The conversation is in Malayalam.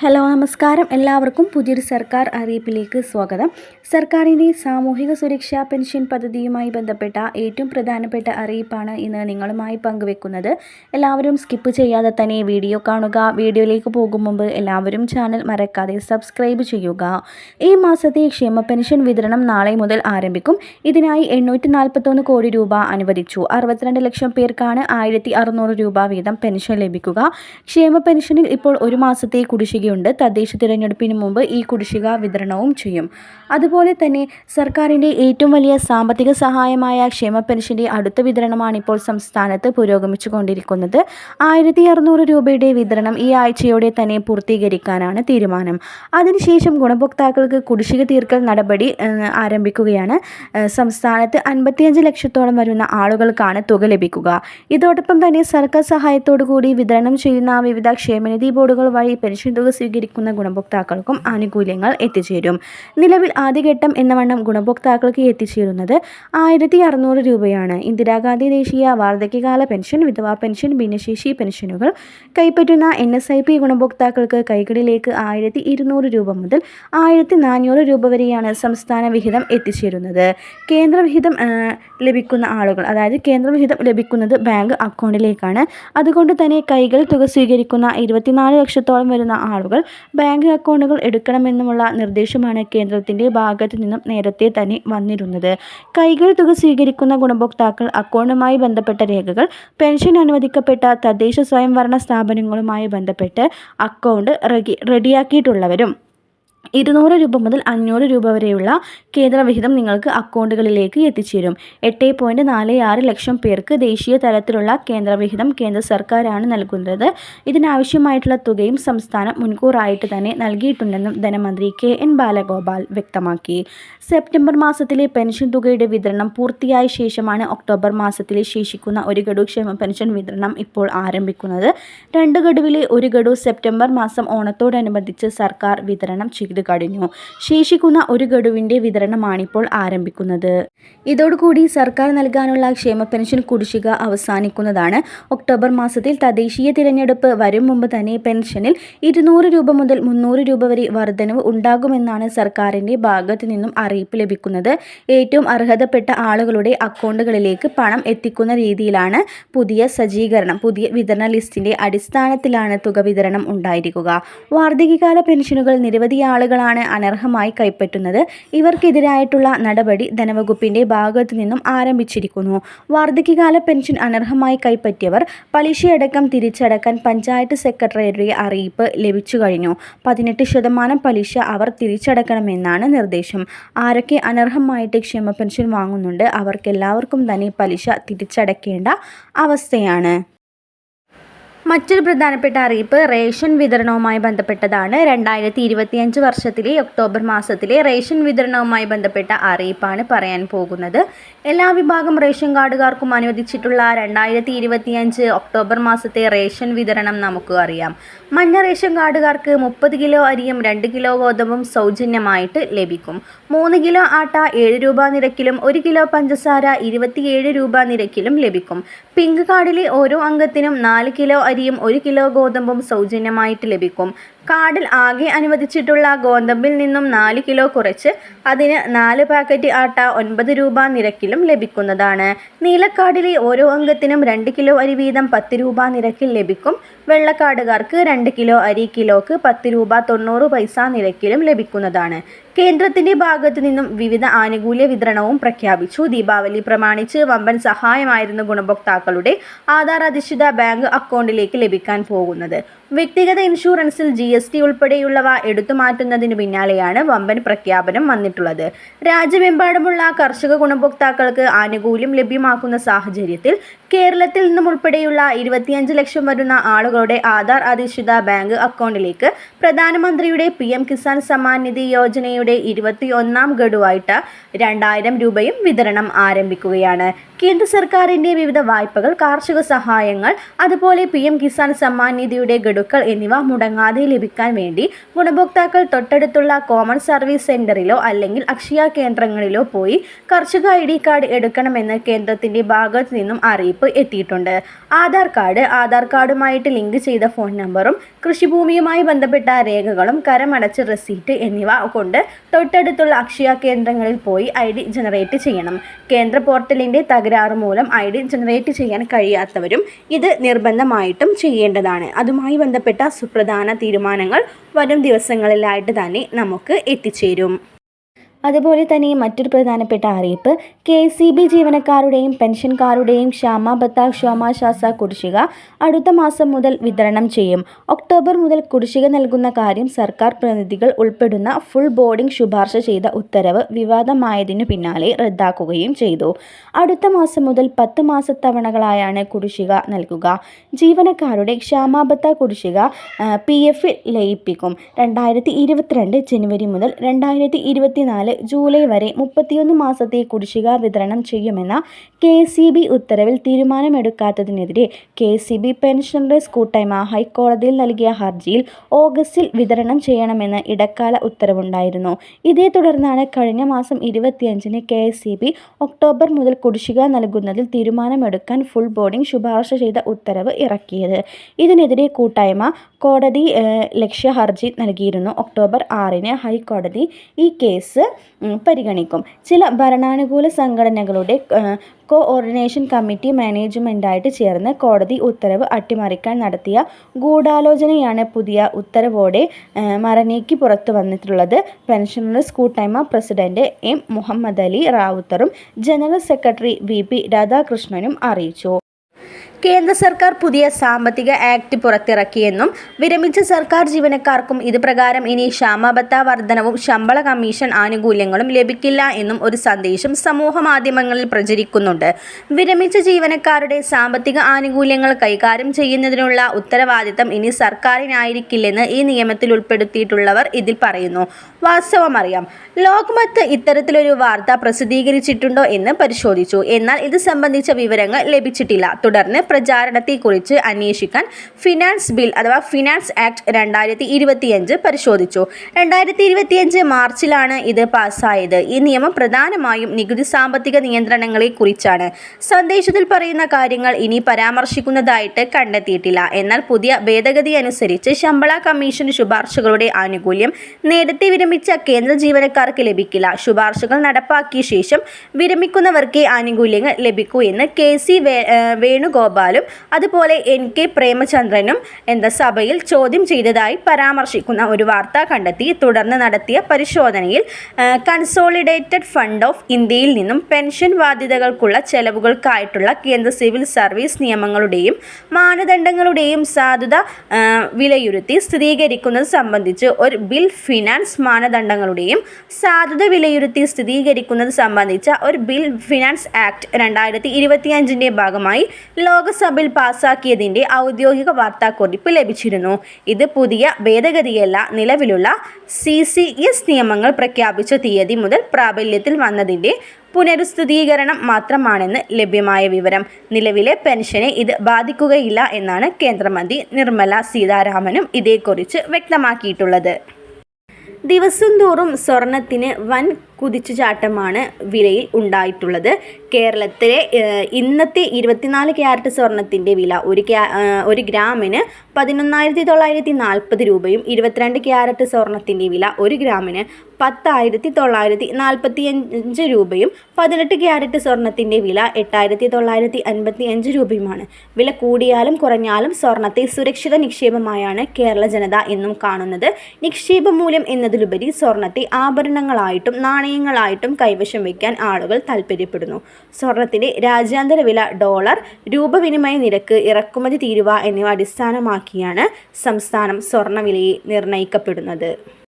ഹലോ നമസ്കാരം. എല്ലാവർക്കും പുതിയൊരു സർക്കാർ അറിയിപ്പിലേക്ക് സ്വാഗതം. സർക്കാരിന്റെ സാമൂഹിക സുരക്ഷാ പെൻഷൻ പദ്ധതിയുമായി ബന്ധപ്പെട്ട ഏറ്റവും പ്രധാനപ്പെട്ട അറിയിപ്പാണ് ഇന്ന് നിങ്ങളുമായി പങ്കുവെക്കുന്നത്. എല്ലാവരും സ്കിപ്പ് ചെയ്യാതെ തന്നെ വീഡിയോ കാണുക. വീഡിയോയിലേക്ക് പോകും മുമ്പ് എല്ലാവരും ചാനൽ മറക്കാതെ സബ്സ്ക്രൈബ് ചെയ്യുക. ഈ മാസത്തെ ക്ഷേമ പെൻഷൻ വിതരണം നാളെ മുതൽ ആരംഭിക്കും. ഇതിനായി എണ്ണൂറ്റി കോടി രൂപ അനുവദിച്ചു. അറുപത്തിരണ്ട് ലക്ഷം പേർക്കാണ് ആയിരത്തി രൂപ വീതം പെൻഷൻ ലഭിക്കുക. ക്ഷേമ പെൻഷനിൽ ഇപ്പോൾ ഒരു മാസത്തെ കുടിശ്ശികയുണ്ട് തദ്ദേശ തിരഞ്ഞെടുപ്പിന് മുമ്പ് ഈ കുടിശ്ശിക വിതരണവും ചെയ്യും. അതുപോലെ തന്നെ സർക്കാരിന്റെ ഏറ്റവും വലിയ സാമ്പത്തിക സഹായമായ ക്ഷേമ പെൻഷന്റെ അടുത്ത വിതരണമാണ് ഇപ്പോൾ സംസ്ഥാനത്ത് പുരോഗമിച്ചു കൊണ്ടിരിക്കുന്നത് ആയിരത്തി അറുന്നൂറ് രൂപയുടെ വിതരണം ഈ ആഴ്ചയോടെ തന്നെ പൂർത്തീകരിക്കാനാണ് തീരുമാനം. അതിനുശേഷം ഗുണഭോക്താക്കൾക്ക് കുടിശ്ശിക തീർക്കൽ നടപടി ആരംഭിക്കുകയാണ്. സംസ്ഥാനത്ത് അൻപത്തിയഞ്ച് ലക്ഷത്തോളം വരുന്ന ആളുകൾക്കാണ് തുക ലഭിക്കുക. ഇതോടൊപ്പം തന്നെ സർക്കാർ സഹായത്തോടു കൂടി വിതരണം ചെയ്യുന്ന വിവിധ ക്ഷേമനിധി ബോർഡുകൾ വഴി പെൻഷൻ തുക സ്വീകരിക്കുന്ന ഗുണഭോക്താക്കൾക്കും ആനുകൂല്യങ്ങൾ എത്തിച്ചേരും. നിലവിൽ ആദ്യഘട്ടം എന്ന വണ്ണം ഗുണഭോക്താക്കൾക്ക് എത്തിച്ചേരുന്നത് ആയിരത്തി അറുന്നൂറ് രൂപയാണ്. ഇന്ദിരാഗാന്ധി ദേശീയ വാർദ്ധക്യകാല പെൻഷൻ വിധവാ പെൻഷൻ ഭിന്നശേഷി പെൻഷനുകൾ കൈപ്പറ്റുന്ന എൻ എസ് ഐ പി ഗുണഭോക്താക്കൾക്ക് കൈകളിലേക്ക് ആയിരത്തി ഇരുന്നൂറ് രൂപ മുതൽ ആയിരത്തി നാനൂറ് രൂപ വരെയാണ് സംസ്ഥാന വിഹിതം എത്തിച്ചേരുന്നത്. കേന്ദ്ര വിഹിതം ലഭിക്കുന്ന ആളുകൾ അതായത് കേന്ദ്ര വിഹിതം ലഭിക്കുന്നത് ബാങ്ക് അക്കൗണ്ടിലേക്കാണ്. അതുകൊണ്ട് തന്നെ കൈകൾ തുക സ്വീകരിക്കുന്ന ഇരുപത്തിനാല് ലക്ഷത്തോളം വരുന്ന ആളുകൾ ബാങ്ക് അക്കൗണ്ടുകൾ എടുക്കണമെന്നുമുള്ള നിർദ്ദേശമാണ് കേന്ദ്രത്തിന്റെ ഭാഗത്തു നിന്നും നേരത്തെ തന്നെ വന്നിരുന്നത്. കൈകൾ തുക സ്വീകരിക്കുന്ന ഗുണഭോക്താക്കൾ അക്കൗണ്ടുമായി ബന്ധപ്പെട്ട രേഖകൾ പെൻഷൻ അനുവദിക്കപ്പെട്ട തദ്ദേശ സ്വയംഭരണ സ്ഥാപനങ്ങളുമായി ബന്ധപ്പെട്ട് അക്കൗണ്ട് റെഡി റെഡിയാക്കിയിട്ടുള്ളവരും ഇരുന്നൂറ് രൂപ മുതൽ അഞ്ഞൂറ് രൂപ വരെയുള്ള കേന്ദ്രവിഹിതം നിങ്ങൾക്ക് അക്കൗണ്ടുകളിലേക്ക് എത്തിച്ചേരും. എട്ട് പോയിന്റ് നാല് ആറ് ലക്ഷം പേർക്ക് ദേശീയ തലത്തിലുള്ള കേന്ദ്രവിഹിതം കേന്ദ്ര സർക്കാരാണ് നൽകുന്നത്. ഇതിനാവശ്യമായിട്ടുള്ള തുകയും സംസ്ഥാനം മുൻകൂറായിട്ട് തന്നെ നൽകിയിട്ടുണ്ടെന്നും ധനമന്ത്രി കെ എൻ ബാലഗോപാൽ വ്യക്തമാക്കി. സെപ്റ്റംബർ മാസത്തിലെ പെൻഷൻ തുകയുടെ വിതരണം പൂർത്തിയായ ശേഷമാണ് ഒക്ടോബർ മാസത്തിലെ ശേഷിക്കുന്ന ഒരു ഗഡു ക്ഷേമ പെൻഷൻ വിതരണം ഇപ്പോൾ ആരംഭിക്കുന്നത്. രണ്ട് ഗഡുവിലെ ഒരു ഗഡു സെപ്റ്റംബർ മാസം ഓണത്തോടനുബന്ധിച്ച് സർക്കാർ വിതരണം ചെയ്തു. കഴിഞ്ഞു. ശേഷിക്കുന്ന ഒരു ഗഡുവിന്റെ വിതരണമാണിപ്പോൾ ആരംഭിക്കുന്നത്. ഇതോടുകൂടി സർക്കാർ നൽകാനുള്ള ക്ഷേമ പെൻഷൻ കുടിശ്ശിക അവസാനിക്കുന്നതാണ്. ഒക്ടോബർ മാസത്തിൽ തദ്ദേശീയ തിരഞ്ഞെടുപ്പ് വരും മുമ്പ് തന്നെ പെൻഷനിൽ ഇരുന്നൂറ് രൂപ മുതൽ മുന്നൂറ് രൂപ വരെ വർധനവ് ഉണ്ടാകുമെന്നാണ് സർക്കാരിന്റെ ഭാഗത്തു നിന്നും അറിയിപ്പ് ലഭിക്കുന്നത്. ഏറ്റവും അർഹതപ്പെട്ട ആളുകളുടെ അക്കൗണ്ടുകളിലേക്ക് പണം എത്തിക്കുന്ന രീതിയിലാണ് പുതിയ സജ്ജീകരണം. പുതിയ വിതരണ ലിസ്റ്റിന്റെ അടിസ്ഥാനത്തിലാണ് തുക വിതരണം ഉണ്ടായിരിക്കുക. വാർദ്ധകാല പെൻഷനുകൾ നിരവധി ആളുകളാണ് അനർഹമായി കൈപ്പറ്റുന്നത്. ഇവർക്കെതിരായിട്ടുള്ള നടപടി ധനവകുപ്പിന്റെ ഭാഗത്തു നിന്നും ആരംഭിച്ചിരിക്കുന്നു. വാർദ്ധക്യകാല പെൻഷൻ അനർഹമായി കൈപ്പറ്റിയവർ പലിശയടക്കം തിരിച്ചടക്കാൻ പഞ്ചായത്ത് സെക്രട്ടറിയുടെ അറിയിപ്പ് ലഭിച്ചു കഴിഞ്ഞു. പതിനെട്ട് ശതമാനം പലിശ അവർ തിരിച്ചടക്കണമെന്നാണ് നിർദ്ദേശം. ആരൊക്കെ അനർഹമായിട്ട് ക്ഷേമ പെൻഷൻ വാങ്ങുന്നുണ്ട് അവർക്കെല്ലാവർക്കും തന്നെ പലിശ തിരിച്ചടക്കേണ്ട അവസ്ഥയാണ്. മറ്റൊരു പ്രധാനപ്പെട്ട അറിയിപ്പ് റേഷൻ വിതരണവുമായി ബന്ധപ്പെട്ടതാണ്. രണ്ടായിരത്തി ഇരുപത്തിയഞ്ച് വർഷത്തിലെ ഒക്ടോബർ മാസത്തിലെ റേഷൻ വിതരണവുമായി ബന്ധപ്പെട്ട അറിയിപ്പാണ് പറയാൻ പോകുന്നത്. എല്ലാ വിഭാഗം റേഷൻ കാർഡുകാർക്കും അനുവദിച്ചിട്ടുള്ള രണ്ടായിരത്തി ഇരുപത്തിയഞ്ച് ഒക്ടോബർ മാസത്തെ റേഷൻ വിതരണം നമുക്ക് അറിയാം. മഞ്ഞ റേഷൻ കാർഡുകാർക്ക് മുപ്പത് കിലോ അരിയും രണ്ട് കിലോ ഗോതമ്പും സൗജന്യമായിട്ട് ലഭിക്കും. മൂന്ന് കിലോ ആട്ട ഏഴ് രൂപ നിരക്കിലും ഒരു കിലോ പഞ്ചസാര ഇരുപത്തിയേഴ് രൂപ നിരക്കിലും ലഭിക്കും. പിങ്ക് കാർഡിലെ ഓരോ അംഗത്തിനും നാല് കിലോ അരിയും ഒരു കിലോ ഗോതമ്പും സൗജന്യമായിട്ട് ലഭിക്കും. കാർഡിൽ ആകെ അനുവദിച്ചിട്ടുള്ള ഗോതമ്പിൽ നിന്നും നാല് കിലോ കുറച്ച് അതിന് നാല് പാക്കറ്റ് ആട്ട ഒൻപത് രൂപ നിരക്കിലും ലഭിക്കുന്നതാണ്. നീലക്കാർഡിലെ ഓരോ അംഗത്തിനും രണ്ട് കിലോ അരി വീതം പത്ത് രൂപ നിരക്കിൽ ലഭിക്കും. വെള്ളക്കാർഡുകാർക്ക് രണ്ട് കിലോ അരി കിലോക്ക് പത്ത് രൂപ തൊണ്ണൂറ് പൈസ നിരക്കിലും ലഭിക്കുന്നതാണ്. കേന്ദ്രത്തിന്റെ ഭാഗത്തു നിന്നും വിവിധ ആനുകൂല്യ വിതരണവും പ്രഖ്യാപിച്ചു. ദീപാവലി പ്രമാണിച്ച് വമ്പൻ സഹായമായിരുന്നു ഗുണഭോക്താക്കളുടെ ആധാർ അധിഷ്ഠിത ബാങ്ക് അക്കൗണ്ടിലേക്ക് ലഭിക്കാൻ പോകുന്നത്. വ്യക്തിഗത ഇൻഷുറൻസിൽ ജി എസ് ടി ഉൾപ്പെടെയുള്ളവ എടുത്തുമാറ്റുന്നതിന് പിന്നാലെയാണ് വമ്പൻ പ്രഖ്യാപനം വന്നിട്ടുള്ളത്. രാജ്യമെമ്പാടുമുള്ള കർഷക ഗുണഭോക്താക്കൾക്ക് ആനുകൂല്യം ലഭ്യമാക്കുന്ന സാഹചര്യത്തിൽ കേരളത്തിൽ നിന്നും ഉൾപ്പെടെയുള്ള ഇരുപത്തിയഞ്ച് ലക്ഷം വരുന്ന ആളുകളുടെ ആധാർ അധിഷ്ഠിത ബാങ്ക് അക്കൗണ്ടിലേക്ക് പ്രധാനമന്ത്രിയുടെ പി എം കിസാൻ സമ്മാൻ നിധി യോജനയുടെ ഇരുപത്തി ഒന്നാം ഗഡുവായിട്ട് രണ്ടായിരം രൂപയും വിതരണം ആരംഭിക്കുകയാണ്. കേന്ദ്ര സർക്കാരിന്റെ വിവിധ വായ്പകൾ കാർഷിക സഹായങ്ങൾ അതുപോലെ പി എം കിസാൻ സമ്മാൻ നിധിയുടെ ഗഡുക്കൾ എന്നിവ മുടങ്ങാതെ ലഭിക്കാൻ വേണ്ടി ഗുണഭോക്താക്കൾ തൊട്ടടുത്തുള്ള കോമൺ സർവീസ് സെന്ററിലോ അല്ലെങ്കിൽ അക്ഷയ കേന്ദ്രങ്ങളിലോ പോയി കർഷക ഐ കാർഡ് എടുക്കണമെന്ന് കേന്ദ്രത്തിന്റെ ഭാഗത്തു നിന്നും അറിയിപ്പ് അറിയിപ്പ് എത്തിയിട്ടുണ്ട്. ആധാർ കാർഡ് ആധാർ കാർഡുമായിട്ട് ലിങ്ക് ചെയ്ത ഫോൺ നമ്പറും കൃഷിഭൂമിയുമായി ബന്ധപ്പെട്ട രേഖകളും കരമടച്ച റെസീറ്റ് എന്നിവ കൊണ്ട് തൊട്ടടുത്തുള്ള അക്ഷയ കേന്ദ്രങ്ങളിൽ പോയി ഐ ഡി ജനറേറ്റ് ചെയ്യണം. കേന്ദ്ര പോർട്ടലിന്റെ തകരാറ് മൂലം ഐ ഡി ജനറേറ്റ് ചെയ്യാൻ കഴിയാത്തവരും ഇത് നിർബന്ധമായിട്ടും ചെയ്യേണ്ടതാണ്. അതുമായി ബന്ധപ്പെട്ട സുപ്രധാന തീരുമാനങ്ങൾ വരും ദിവസങ്ങളിലായിട്ട് തന്നെ നമുക്ക് എത്തിച്ചേരും. അതുപോലെ തന്നെ മറ്റൊരു പ്രധാനപ്പെട്ട അറിയിപ്പ് കെ സി ബി ജീവനക്കാരുടെയും പെൻഷൻകാരുടെയും ക്ഷാമ ക്ഷാമബത്ത ക്ഷമാശ്വാസ കുടിശ്ശിക അടുത്ത മാസം മുതൽ വിതരണം ചെയ്യും. ഒക്ടോബർ മുതൽ കുടിശ്ശിക നൽകുന്ന കാര്യം സർക്കാർ പ്രതിനിധികൾ ഉൾപ്പെടുന്ന ഫുൾ ബോർഡിംഗ് ശുപാർശ ചെയ്ത ഉത്തരവ് വിവാദമായതിനു പിന്നാലെ റദ്ദാക്കുകയും ചെയ്തു. അടുത്ത മാസം മുതൽ പത്ത് മാസത്തവണകളായാണ് കുടിശ്ശിക നൽകുക. ജീവനക്കാരുടെ ക്ഷാമാബത്ത കുടിശ്ശിക പി എഫിൽ ലയിപ്പിക്കും. രണ്ടായിരത്തി ഇരുപത്തിരണ്ട് ജനുവരി മുതൽ രണ്ടായിരത്തി ഇരുപത്തിനാല് ജൂലൈ വരെ മുപ്പത്തിയൊന്ന് മാസത്തെ കുടിശ്ശിക വിതരണം ചെയ്യുമെന്ന കെ സി ബി ഉത്തരവിൽ തീരുമാനമെടുക്കാത്തതിനെതിരെ കെ സി ബി പെൻഷനറേഴ്സ് കൂട്ടായ്മ ഹൈക്കോടതിയിൽ നൽകിയ ഹർജിയിൽ ഓഗസ്റ്റിൽ വിതരണം ചെയ്യണമെന്ന് ഇടക്കാല ഉത്തരവുണ്ടായിരുന്നു. ഇതേ തുടർന്നാണ് കഴിഞ്ഞ മാസം ഇരുപത്തിയഞ്ചിന് കെ സി ബി ഒക്ടോബർ മുതൽ കുടിശ്ശിക നൽകുന്നതിൽ തീരുമാനമെടുക്കാൻ ഫുൾ ബോർഡിംഗ് ശുപാർശ ചെയ്ത ഉത്തരവ് ഇറക്കിയത്. ഇതിനെതിരെ കൂട്ടായ്മ കോടതി ലക്ഷ്യ ഹർജി നൽകിയിരുന്നു. ഒക്ടോബർ ആറിന് ഹൈക്കോടതി ഈ കേസ് പരിഗണിക്കും. ചില ഭരണാനുകൂല സംഘടനകളുടെ കോഓർഡിനേഷൻ കമ്മിറ്റി മാനേജ്മെന്റായിട്ട് ചേർന്ന് കോടതി ഉത്തരവ് അട്ടിമറിക്കാൻ നടത്തിയ ഗൂഢാലോചനയാണ് പുതിയ ഉത്തരവോടെ മറനീക്കി പുറത്തു വന്നിട്ടുള്ളത്. പെൻഷനേഴ്സ് കൂട്ടായ്മ പ്രസിഡന്റ് എം മുഹമ്മദ് അലി റാവുത്തറും ജനറൽ സെക്രട്ടറി വി പി രാധാകൃഷ്ണനും അറിയിച്ചു. കേന്ദ്ര സർക്കാർ പുതിയ സാമ്പത്തിക ആക്ട് പുറത്തിറക്കിയെന്നും വിരമിച്ച സർക്കാർ ജീവനക്കാർക്കും ഇത് പ്രകാരം ഇനി ക്ഷാമബത്ത വർധനവും ശമ്പള കമ്മീഷൻ ആനുകൂല്യങ്ങളും ലഭിക്കില്ല എന്നും ഒരു സന്ദേശം സമൂഹ മാധ്യമങ്ങളിൽ പ്രചരിക്കുന്നുണ്ട്. വിരമിച്ച ജീവനക്കാരുടെ സാമ്പത്തിക ആനുകൂല്യങ്ങൾ കൈകാര്യം ചെയ്യുന്നതിനുള്ള ഉത്തരവാദിത്തം ഇനി സർക്കാരിനായിരിക്കില്ലെന്ന് ഈ നിയമത്തിൽ ഉൾപ്പെടുത്തിയിട്ടുള്ളവർ ഇതിൽ പറയുന്നു. വാസ്തവം അറിയാം. ലോക്മത്ത് ഇത്തരത്തിലൊരു വാർത്ത പ്രസിദ്ധീകരിച്ചിട്ടുണ്ടോ എന്ന് പരിശോധിച്ചു. എന്നാൽ ഇത് സംബന്ധിച്ച വിവരങ്ങൾ ലഭിച്ചിട്ടില്ല. തുടർന്ന് പ്രചാരണത്തെക്കുറിച്ച് അന്വേഷിക്കാൻ ഫിനാൻസ് ബിൽ അഥവാ ഫിനാൻസ് ആക്ട് രണ്ടായിരത്തി ഇരുപത്തിയഞ്ച് പരിശോധിച്ചു. രണ്ടായിരത്തി ഇരുപത്തിയഞ്ച് മാർച്ചിലാണ് ഇത് പാസ്സായത്. ഈ നിയമം പ്രധാനമായും നികുതി സാമ്പത്തിക നിയന്ത്രണങ്ങളെക്കുറിച്ചാണ്. സന്ദേശത്തിൽ പറയുന്ന കാര്യങ്ങൾ ഇനി പരാമർശിക്കുന്നതായിട്ട് കണ്ടെത്തിയിട്ടില്ല. എന്നാൽ പുതിയ ഭേദഗതി അനുസരിച്ച് ശമ്പള കമ്മീഷൻ ശുപാർശകളുടെ ആനുകൂല്യം നേരത്തെ വിരമിച്ച കേന്ദ്ര ജീവനക്കാർക്ക് ലഭിക്കില്ല. ശുപാർശകൾ നടപ്പാക്കിയ ശേഷം വിരമിക്കുന്നവർക്കേ ആനുകൂല്യങ്ങൾ ലഭിക്കൂ എന്ന് കെ സി വേണുഗോപാലും അതുപോലെ എൻ കെ പ്രേമചന്ദ്രനും എന്ന സഭയിൽ ചോദ്യം ചെയ്തതായി പരാമർശിക്കുന്ന ഒരു വാർത്ത കണ്ടെത്തി. തുടർന്ന് നടത്തിയ പരിശോധനയിൽ കൺസോളിഡേറ്റഡ് ഫണ്ട് ഓഫ് ഇന്ത്യയിൽ നിന്നും പെൻഷൻ ബാധ്യതകൾക്കുള്ള ചെലവുകൾക്കായിട്ടുള്ള കേന്ദ്ര സിവിൽ സർവീസ് നിയമങ്ങളുടെയും മാനദണ്ഡങ്ങളുടെയും സാധുത വിലയിരുത്തി സ്ഥിരീകരിക്കുന്നത് സംബന്ധിച്ച് ഒരു ബിൽ ഫിനാൻസ് മാനദണ്ഡങ്ങളുടെയും സാധുത വിലയിരുത്തി സ്ഥിരീകരിക്കുന്നത് സംബന്ധിച്ച ഒരു ബിൽ ഫിനാൻസ് ആക്ട് രണ്ടായിരത്തി ഇരുപത്തിയഞ്ചിന്റെ ഭാഗമായി ലോക്സഭയിൽ പാസാക്കിയതിന്റെ ഔദ്യോഗിക വാർത്താക്കുറിപ്പ് ലഭിച്ചിരുന്നു. ഇത് പുതിയ ഭേദഗതിയല്ല. നിലവിലുള്ള സി സി എസ് നിയമങ്ങൾ പ്രഖ്യാപിച്ച തീയതി മുതൽ പ്രാബല്യത്തിൽ വന്നതിന്റെ പുനരുസ്ഥിതീകരണം മാത്രമാണെന്ന് ലഭ്യമായ വിവരം. നിലവിലെ പെൻഷനെ ഇത് ബാധിക്കുകയില്ല എന്നാണ് കേന്ദ്രമന്ത്രി നിർമ്മല സീതാരാമനും ഇതേക്കുറിച്ച് വ്യക്തമാക്കിയിട്ടുള്ളത്. ദിവസം തോറും സ്വർണത്തിന് വൻ കുതിച്ചുചാട്ടമാണ് വിലയിൽ ഉണ്ടായിട്ടുള്ളത്. കേരളത്തിലെ ഇന്നത്തെ ഇരുപത്തിനാല് ക്യാരറ്റ് സ്വർണത്തിന്റെ വില ഒരു ഒരു ഗ്രാമിന് പതിനൊന്നായിരത്തി തൊള്ളായിരത്തി നാൽപ്പത് രൂപയും ഇരുപത്തിരണ്ട് ക്യാരറ്റ് സ്വർണത്തിന്റെ വില ഒരു ഗ്രാമിന് പത്തായിരത്തി തൊള്ളായിരത്തി നാൽപ്പത്തി അഞ്ച് രൂപയും പതിനെട്ട് ക്യാരറ്റ് സ്വർണത്തിന്റെ വില എട്ടായിരത്തി തൊള്ളായിരത്തി അൻപത്തി അഞ്ച് രൂപയുമാണ്. വില കൂടിയാലും കുറഞ്ഞാലും സ്വർണത്തെ സുരക്ഷിത നിക്ഷേപമായാണ് കേരള ജനത എന്നും കാണുന്നത്. നിക്ഷേപ മൂല്യം എന്നതിലുപരി സ്വർണത്തെ ആഭരണങ്ങളായിട്ടും നാണയങ്ങളായിട്ടും കൈവശം വയ്ക്കാൻ ആളുകൾ താൽപ്പര്യപ്പെടുന്നു സ്വർണത്തിന്റെ രാജ്യാന്തര വില ഡോളർ രൂപവിനിമയ നിരക്ക് ഇറക്കുമതി തീരുവ എന്നിവ അടിസ്ഥാനമാക്കിയാണ് സംസ്ഥാനം സ്വർണവിലയെ നിർണയിക്കപ്പെടുന്നത്.